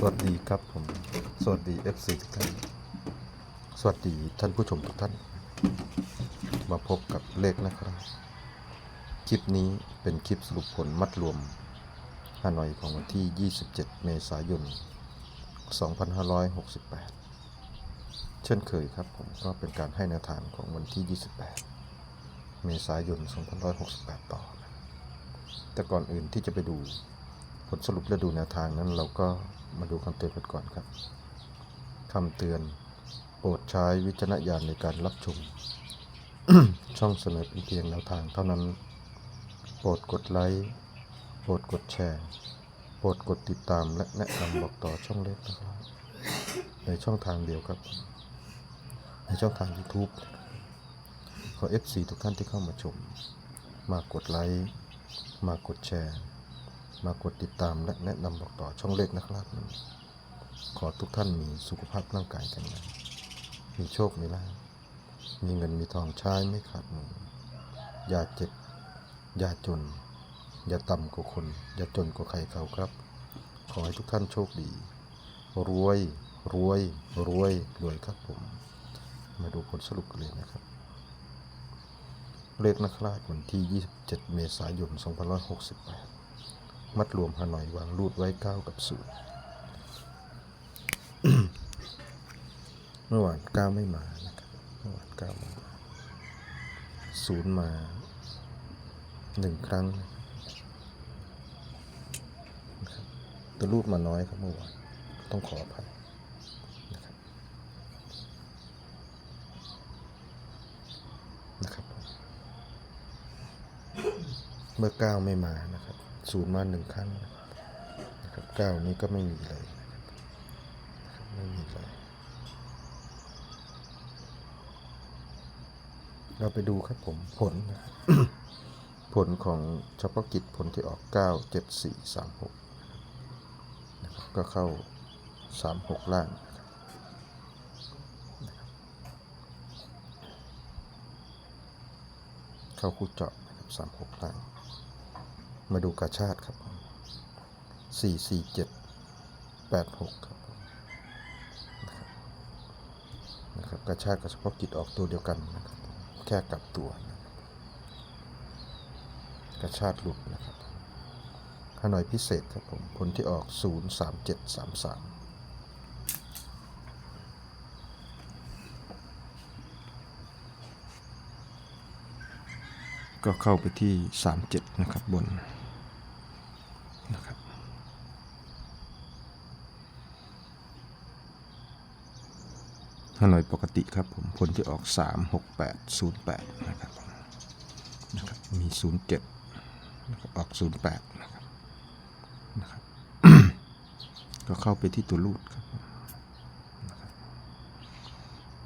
สวัสดีครับผม สวัสดี FC ทุกท่าน สวัสดีท่านผู้ชมทุกท่าน มาพบกับเลขนะครับ คลิปนี้เป็นคลิปสรุปผลมัดรวมฮานอยของวันที่ 27 เมษายน 2568 เช่นเคยครับผมก็เป็นการให้แนวทางของวันที่ 28 เมษายน 2568 ต่อ แต่ก่อนอื่นที่จะไปดู ผลสรุปและดูแนวทางนั้นเราก็มาดูคำเตือนกันก่อนครับคำเตือนโปรดใช้วิจารณญาณในการรับชม ช่องเสนอเป็นเพียงแนวทางเท่านั้น โปรดกดไลค์โปรดกดแชร์ โปรดกดติดตามและแนะนำบอกต่อช่องเล็กนะครับ ในช่องทางเดียวครับ ในช่องทาง YouTube ขอ FC ทุกท่านที่เข้ามาชม มากดไลค์มากดแชร์ มากดติดตามและแนะนำบอกต่อช่องเล็กนะครับ ขอทุกท่านมีสุขภาพร่างกายแข็งแรงมีโชค มีลาภมีเงินมีทองใช้ไม่ขาดมืออย่าเจ็บ อย่าจน อย่าต่ำกว่าคน อย่าจนกว่าใครเขาครับ ขอให้ทุกท่านโชคดี รวย รวย รวย รวยครับผม มาดูผลสรุปกันเลยนะครับ เลขนักราชวันที่ 27 เมษายน 2568 มัดรวมฮานอยวางรูดไว้9กับ0เมื่อวาน9ไม่มานะครับเมื่อวาน9ไม่มาศูนย์มาหนึ่งครั้งนะครับตัวรูดมาน้อยครับเมื่อวานต้องขออภัยนะครับนะครับเมื่อ9ไม่มานะครับ ศูนย์มาหนึ่งครั้งนะครับเก้านี้ก็ไม่มีเลยนะครับไม่มีเลยเราไปดูครับผมผลนะครับผลของเฉพาะกิจผลที่ออก 9 7 4 3 6นะครับก็เข้า 3 6 ล่างนะครับเข้าคู่เจาะนะครับ3 6 ล่าง มาดูกาชาติครับ 4 4 7 8 6ครับนะครับนะครับกาชาติกับเฉพาะกิจออกตัวเดียวกันนะครับแค่กลับตัวนะครับกระชาติหลุดนะครับฮานอยพิเศษครับผมผลที่ออก 03733 ก็เข้าไปที่ 37 นะครับบนนะครับฮานอยปกติครับผมผลที่ออก 36808 นะครับนะครับมี 07นะครับออก 08 นะครับนะครับ ก็เข้าไปที่ตัวรูดครับ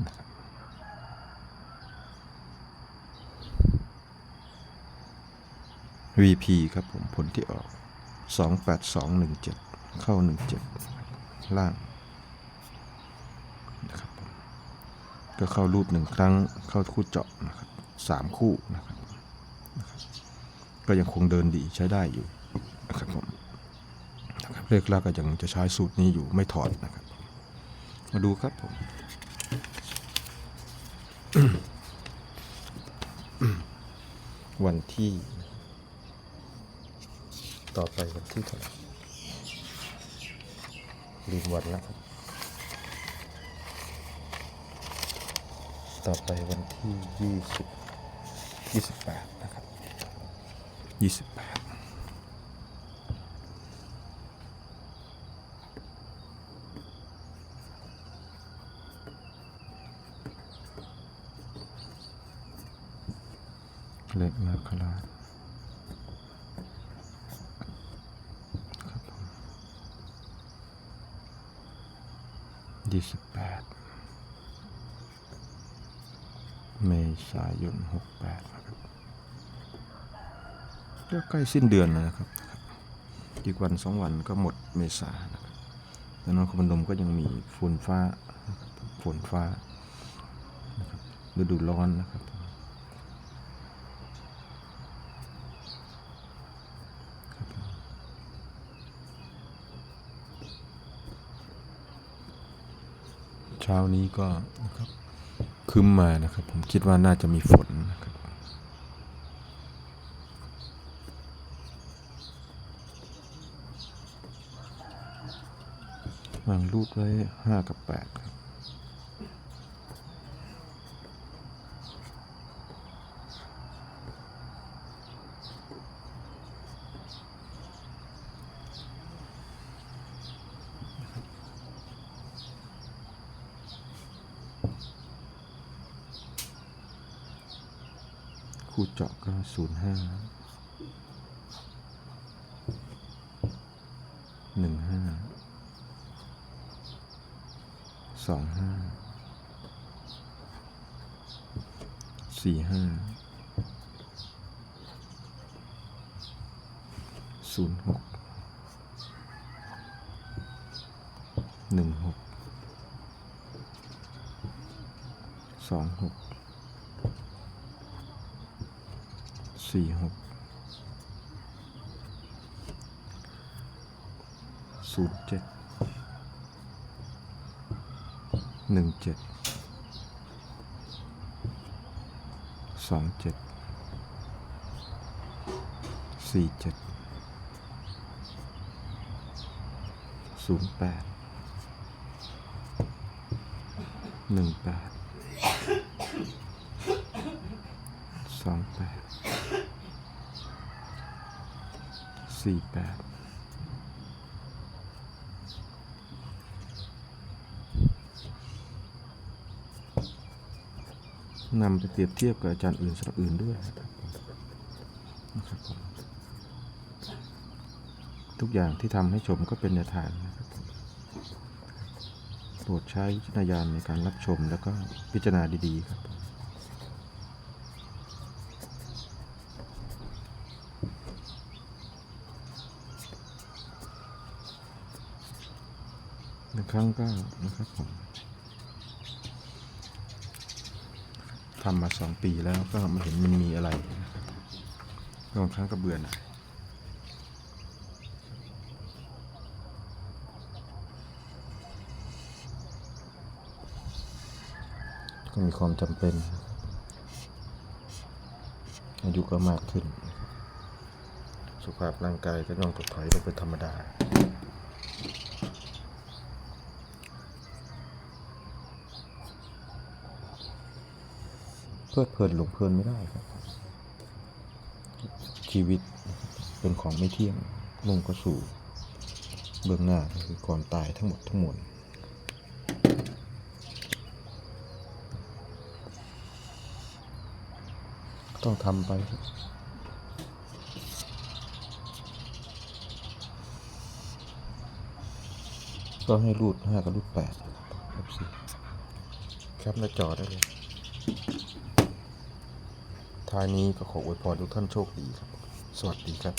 นะครับ VP ครับผมผลที่ออก 28217 เข้า 17 ล่างนะครับผมก็เข้ารูดหนึ่งครั้งเข้าคู่เจาะนะครับสามคู่นะครับนะครับก็ยังคงเดินดีใช้ได้อยู่นะครับผมนะครับเลขแรกก็ยังจะใช้สูตรนี้อยู่ไม่ถอดนะครับ มาดูครับผมวันที่ ต่อไปวันที่เท่าไหร่ลืมวันแล้วครับ ต่อไปวันที่ยี่สิบยี่สิบแปดนะครับยี่สิบแปดเล็กนาคราช ยี่สิบแปดเมษายนหกแปดครับก็ใกล้สิ้นเดือนแล้วนะครับ อีกวันสองวันก็หมดเมษานะครับแล้วนคมนมก็ยังมีฝนฟ้าฝนฟ้านะครับฤดูร้อนนะครับครับผม เช้านี้ก็นะครับคึ้มมานะครับ ผมคิดว่าน่าจะมีฝนนะครับวางรูดไว้ห้ากับแปดครับ คู่เจาะก็ศูนย์ห้าหนึ่งห้าสองห้าสี่ห้าศูนย์หกหนึ่งหก สองหกสี่หกศูนย์เจ็ดหนึ่งเจ็ดสองเจ็ดสี่เจ็ดศูนย์แปดหนึ่งแปด สองแปดสี่แปดนำไปเปรียบเทียบกับอาจารย์อื่นสำหรับอื่นด้วยนะครับผมทุกอย่างที่ทำให้ชมก็เป็นแนวทางนะครับผมโปรดใช้วิจารณญาณในการรับชมแล้วก็พิจารณาดีๆครับผม บาง ครั้งก็นะครับผมทำมาสองปีแล้วก็ไม่เห็นมันมีอะไรบางครั้งก็เบื่อหน่ายก็มีความจำเป็น อายุก็มากขึ้น สุขภาพร่างกายก็ต้องถดถอยลงเป็นธรรมดา เพลิดเพลินหลงเพลินไม่ได้ครับ ชีวิตเป็นของไม่เที่ยงมุ่งก็สู่ เบื้องหน้าก็คือก่อนตายทั้งหมดทั้งมวลต้องทำไปก็ให้รูดห้ากับรูดแปดครับสิครับหน้าจอได้เลย ท้ายนี้ก็ขออวยพรทุกท่านโชคดีครับ สวัสดีครับ